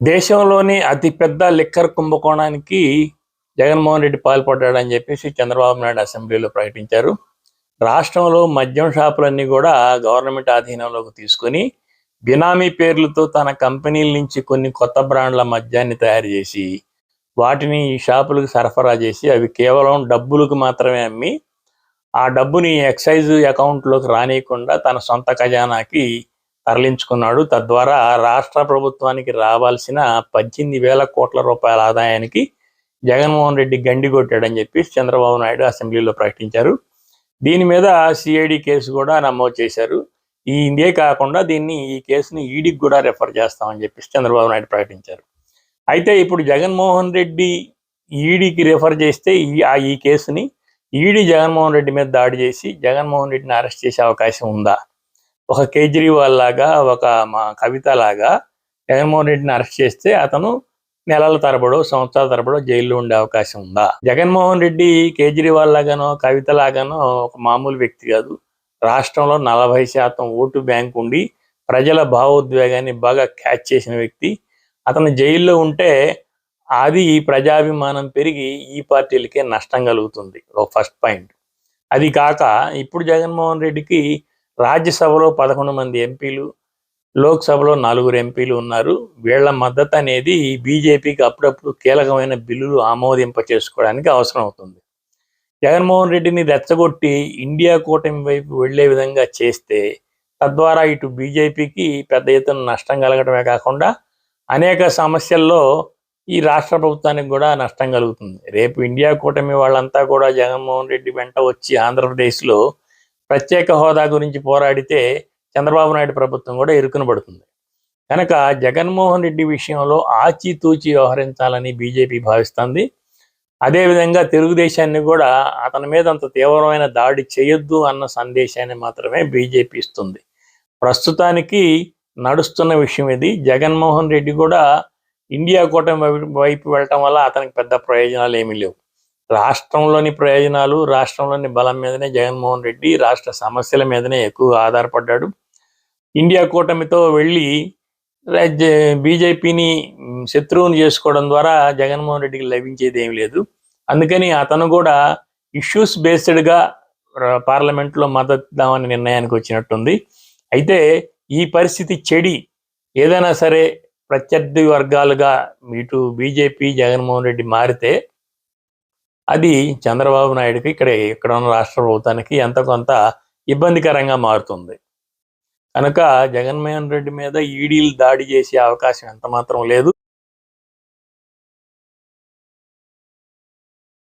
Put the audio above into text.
దేశంలోని అతిపెద్ద లిక్కర్ కుంభకోణానికి జగన్మోహన్ రెడ్డి పాల్పడ్డాడని చెప్పేసి చంద్రబాబు నాయుడు అసెంబ్లీలో ప్రకటించారు. రాష్ట్రంలో మద్యం షాపులన్నీ కూడా గవర్నమెంట్ ఆధీనంలోకి తీసుకొని బినామీ పేర్లతో తన కంపెనీల నుంచి కొన్ని కొత్త బ్రాండ్ల మద్యాన్ని తయారు చేసి వాటిని ఈ షాపులకు సరఫరా చేసి అవి కేవలం డబ్బులకు మాత్రమే అమ్మి ఆ డబ్బుని ఎక్సైజ్ అకౌంట్లోకి రానియకుండా తన సొంత ఖజానాకి తరలించుకున్నాడు. తద్వారా రాష్ట్ర ప్రభుత్వానికి రావాల్సిన పద్దెనిమిది వేల కోట్ల రూపాయల ఆదాయానికి జగన్మోహన్ రెడ్డి గండి కొట్టాడని చెప్పి చంద్రబాబు నాయుడు అసెంబ్లీలో ప్రకటించారు. దీని మీద సిఐడి కేసు కూడా నమోదు చేశారు. ఈ ఇదే కాకుండా దీన్ని ఈ కేసుని ఈడీకి కూడా రెఫర్ చేస్తామని చెప్పేసి చంద్రబాబు నాయుడు ప్రకటించారు. అయితే ఇప్పుడు జగన్మోహన్ రెడ్డి ఈడీకి రెఫర్ చేస్తే ఈ ఆ ఈ కేసుని ఈడీ జగన్మోహన్ రెడ్డి మీద దాడి చేసి జగన్మోహన్ రెడ్డిని అరెస్ట్ చేసే అవకాశం ఉందా? ఒక కేజ్రీవాల్ లాగా ఒక మా కవిత లాగా జగన్మోహన్ రెడ్డిని అరెస్ట్ చేస్తే అతను నెలల తరబడో సంవత్సరాల తరబడో జైల్లో ఉండే అవకాశం ఉందా? జగన్మోహన్ రెడ్డి కేజ్రీవాల్ లాగానో కవిత లాగానో ఒక మామూలు వ్యక్తి కాదు. రాష్ట్రంలో నలభై శాతం ఓటు బ్యాంక్ ఉండి ప్రజల భావోద్వేగాన్ని బాగా క్యాచ్ చేసిన వ్యక్తి. అతను జైల్లో ఉంటే అది ప్రజాభిమానం పెరిగి ఈ పార్టీలకే నష్టం కలుగుతుంది. ఒక ఫస్ట్ పాయింట్. అది కాక ఇప్పుడు జగన్మోహన్ రెడ్డికి రాజ్యసభలో పదకొండు మంది ఎంపీలు లోక్సభలో నలుగురు ఎంపీలు ఉన్నారు. వీళ్ళ మద్దతు అనేది బీజేపీకి అప్పుడప్పుడు కీలకమైన బిల్లులు ఆమోదింప చేసుకోవడానికి అవసరం అవుతుంది. జగన్మోహన్ రెడ్డిని రెచ్చగొట్టి ఇండియా కూటమి వైపు వెళ్ళే విధంగా చేస్తే తద్వారా ఇటు బీజేపీకి పెద్ద ఎత్తున నష్టం కలగడమే కాకుండా అనేక సమస్యల్లో ఈ రాష్ట్ర ప్రభుత్వానికి కూడా నష్టం కలుగుతుంది. రేపు ఇండియా కూటమి వాళ్ళంతా కూడా జగన్మోహన్ రెడ్డి వెంట వచ్చి ఆంధ్రప్రదేశ్లో ప్రత్యేక హోదా గురించి పోరాడితే చంద్రబాబు నాయుడు ప్రభుత్వం కూడా ఇరుకున పడుతుంది. కనుక జగన్మోహన్ రెడ్డి విషయంలో ఆచితూచి వ్యవహరించాలని బీజేపీ భావిస్తుంది. అదేవిధంగా తెలుగుదేశాన్ని కూడా అతని మీద అంత తీవ్రమైన దాడి చేయొద్దు అన్న సందేశాన్ని మాత్రమే బీజేపీ ఇస్తుంది. ప్రస్తుతానికి నడుస్తున్న విషయం ఇది. జగన్మోహన్ రెడ్డి కూడా ఇండియా కూటమి వైపు- వైపు వెళ్ళటం వల్ల అతనికి పెద్ద ప్రయోజనాలు ఏమీ లేవు. రాష్ట్రంలోని ప్రయోజనాలు రాష్ట్రంలోని బలం మీదనే జగన్మోహన్ రెడ్డి రాష్ట్ర సమస్యల మీదనే ఎక్కువ ఆధారపడ్డాడు. ఇండియా కూటమితో వెళ్ళి బీజేపీని శత్రువుని చేసుకోవడం ద్వారా జగన్మోహన్ రెడ్డికి లభించేది ఏమీ లేదు. అందుకని అతను కూడా ఇష్యూస్ బేస్డ్గా పార్లమెంట్లో మద్దతు ఇద్దామని నిర్ణయానికి వచ్చినట్టుంది. అయితే ఈ పరిస్థితి చెడి. ఏదైనా సరే ప్రత్యర్థి వర్గాలుగా ఇటు బీజేపీ జగన్మోహన్ రెడ్డి మారితే అది చంద్రబాబు నాయుడుకి ఇక్కడ ఇక్కడ ఉన్న రాష్ట్ర ప్రభుత్వానికి ఎంత కొంత ఇబ్బందికరంగా మారుతుంది. కనుక జగన్మోహన్ రెడ్డి మీద ఈడీలు దాడి చేసే అవకాశం ఎంత మాత్రం లేదు.